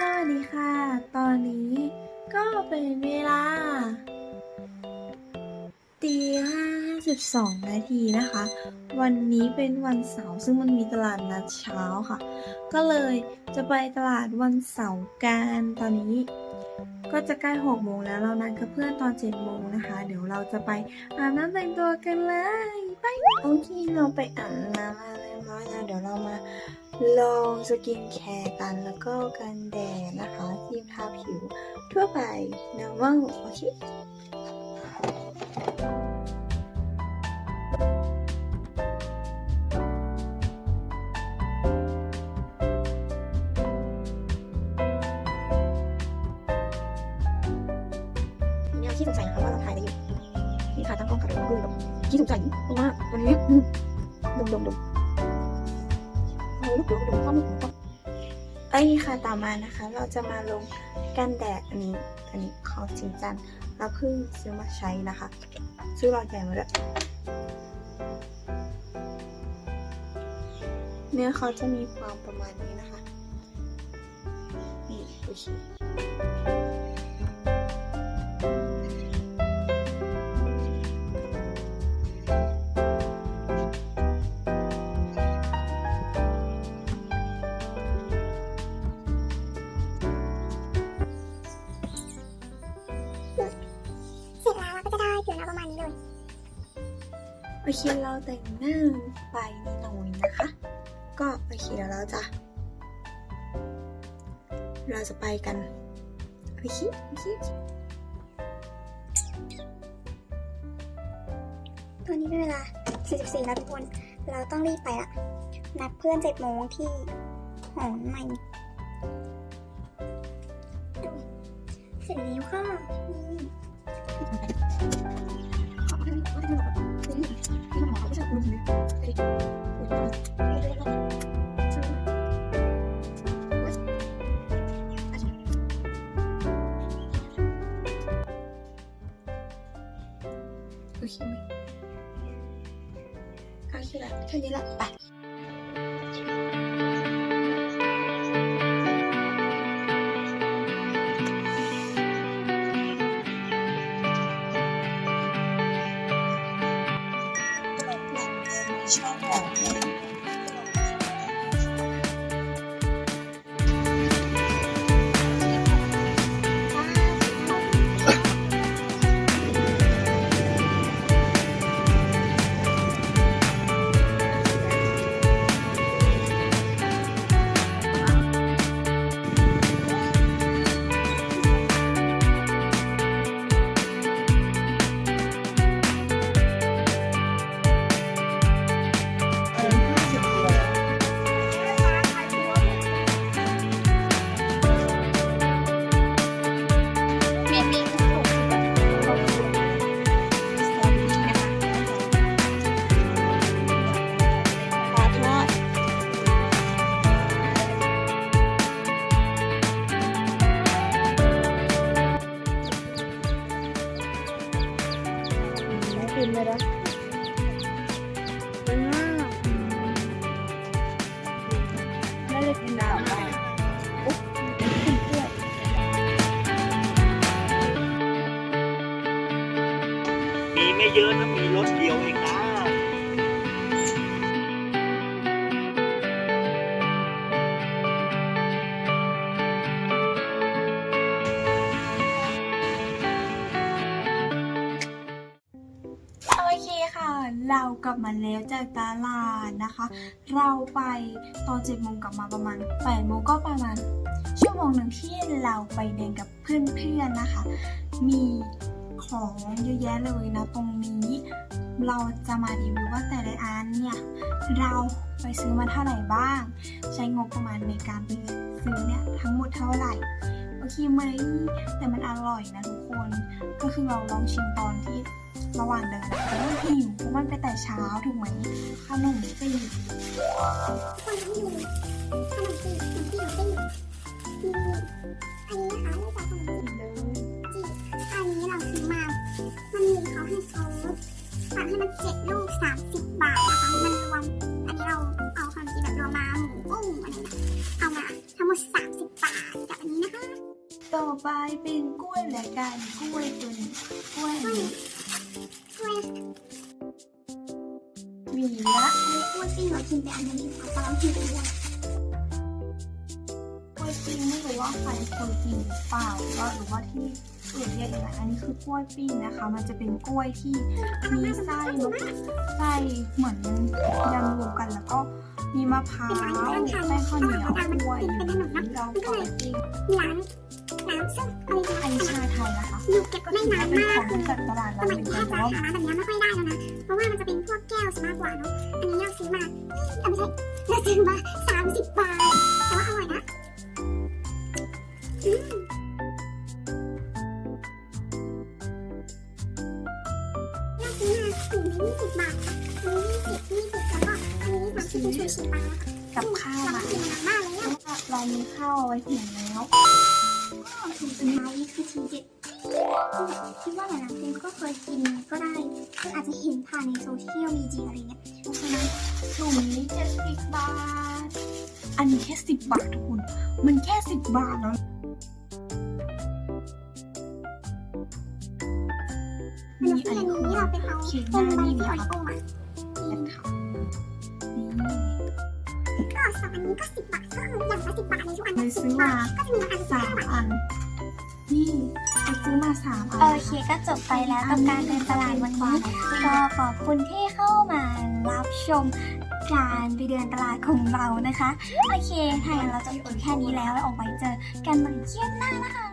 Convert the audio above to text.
สวัสดีค่ะ ตอนนี้ก็เป็นเวลาตีห้าสิบสองนาทีนะคะ วันนี้เป็นวันเสาร์ซึ่งมันมีตลาดนัดเช้าค่ะ ก็เลยจะไปตลาดวันเสาร์กันตอนนี้ ก็จะใกล้หกโมงแล้วเรานัดกับเพื่อนตอนเจ็ดโมงนะคะ เดี๋ยวเราจะไปอาบน้ำแต่งตัวกันเลย ไป โอเคเราไปอาบน้ำมาเรีย ลองสกินแคร์กันแล้วก็กันแดดนะคะครีมทาผิวทั่วไปนะว่าโอเคทีนี้ขี้สงสัยนะคะว่าเราถ่ายอะไรอยู่นี่ค่ะตั้งกล้องค่ะเดี๋ยวเราดูแบบขี้สงสัยเพราะว่าวันนี้อืมดมดม้องรู้ดูข้อมูลขอนเอ้ยค่ะต่อมานะคะ เราจะมาลงกันแดดอันนี้อันนี้ของจริงจันเราเพิ่งซื้อมาใช้นะคะ ซื้อหลอดใหญ่มาด้วยเนื้อเขาจะมีความประมาณนี้นะคะนี่โอเค โอเคเราแต่งหน้าไปนิดหน่อยนะคะ ก็โอเคเดี๋ยวเราจะเราจะไปกันโอเคโอเคตอนนี้เป็นเวลา 44 แล้วทุกคน เราต้องรีบไปละนัดเพื่อน 7 โมงที่หอใหม่ดูเสร็จแล้วค่ะนี่ โอเคไหมโอเค กินเลยนะไปมากไม่ได้กินน้ำไปอุ๊บกินเพื่อนมีไม่เยอะนะมีรถเดียวเองนะ เรากลับมาแล้วจากตลาดนะคะ เราไปตอนเจ็ดโมงกลับมาประมาณแปดโมงก็ประมาณ ชั่วโมงหนึ่งที่เราไปเดินกับเพื่อนๆนะคะ มีของเยอะแยะเลยนะตรงนี้ เราจะมารีวิวว่าแต่ละอันเนี่ย เราไปซื้อมาเท่าไหร่บ้าง ใช้งบประมาณในการไปซื้อเนี่ยทั้งหมดเท่าไหร่โอเคไหมแต่มันอร่อยนะทุกคน ก็คือเราลองชิมตอนที่ ระหว่างเดินอะแต่ว่าหิวเพราะมันไปแต่เช้าถูกไหมขนมจีบทุกคนต้องดูขนมจีบขนมจีบเส้นนี่อันนี้นะคะไม่ใช่ขนมจีบเลยจีอันนี้เราซื้อมา มันมีเขาให้เขาสั่งให้มันเจ็ดลูก30บบาทนะคะ มันรวม อันนี้เราเอาขนมจีบแบบรวมมาหมูกุ้งอะไรนะเอามาทั้งหมด30บาทกับอันนี้ต่อไปเป็นกล้วยและกันกล้วยตัวนี้กล้วย กล้วยปิ้งเรากินไปอันนี้ดีกว่าตอนที่เรากล้วยปิ้งไม่รู้ว่าใครเคยกินหรือเปล่าหรือว่าหรือว่าที่อื่นเรียกอะไรอันนี้คือกล้วยปิ้งนะคะ มันจะเป็นกล้วยที่มีไส้ไส้เหมือนยำรวมกันแล้วก็มีมะพร้าวแป้งข้าวเหนียวกล้วยอยู่ในนี้เราก็ไปปิ้งร้าน ซึ่งเอาจริงอันนี้ชาไทยนะคะๆอยู่เก็บได้นานเป็นมาขกองคือจัดตลาดสเรามัยเป็นนี้กันแทบแต่จะว่าหาร้านแบบนี้ไม่ค่อยได้แล้วนะ เพราะว่ามันจะเป็นพวกแก้วซะมากกว่าเนาะ อันนี้เราซื้อมาเอ้ยไม่ใช่เราซื้อมาสามสิบบาท แต่ว่าอร่อยนะอืมเราซื้อมาถุงนี้ยี่สิบบาทค่ะอันนี้ยี่สิบยี่สิบแล้วก็อันนี้สามสิบเป็นชูชีปลากับข้าวเรามากินมานานมากเลยเพอะราะว่าเรามีข้าวเอาไว้หุงแล้ว ถุงสุดท้ายนี่คือทีเด็ดคิดว่าหลายๆคนก็เคยกินก็ได้คืออาจจะเห็นผ่านในโซเชียลมีเดียอะไรเงี้ยเพราะฉะนั้นถุงนี้เจ็ดสิบบาท อันนี้แค่สิบบาททุกคน มันแค่สิบบาทแล้วอันนี้อันนี้เราไปเอาเป็นใบที่ออริโอมาแอน ค่ะนี่ก็สองอันนี้ก็สิบบาทก็คืออย่างละสิบบาทในทุกอันเลยซื้อมาก็จะมีอันสามอันนี่ไปซื้อมาสามอันโอเคก็จบไปแล้วกับการเดินตลาดวันนี้ก็ขอบคุณที่เข้ามารับชมการไปเดินตลาดของเรานะคะ โอเคถ้าอย่างนั้นเราจะหยุดแค่นี้แล้วแล้วออกไปเจอกันใหม่เที่ยงหน้านะคะ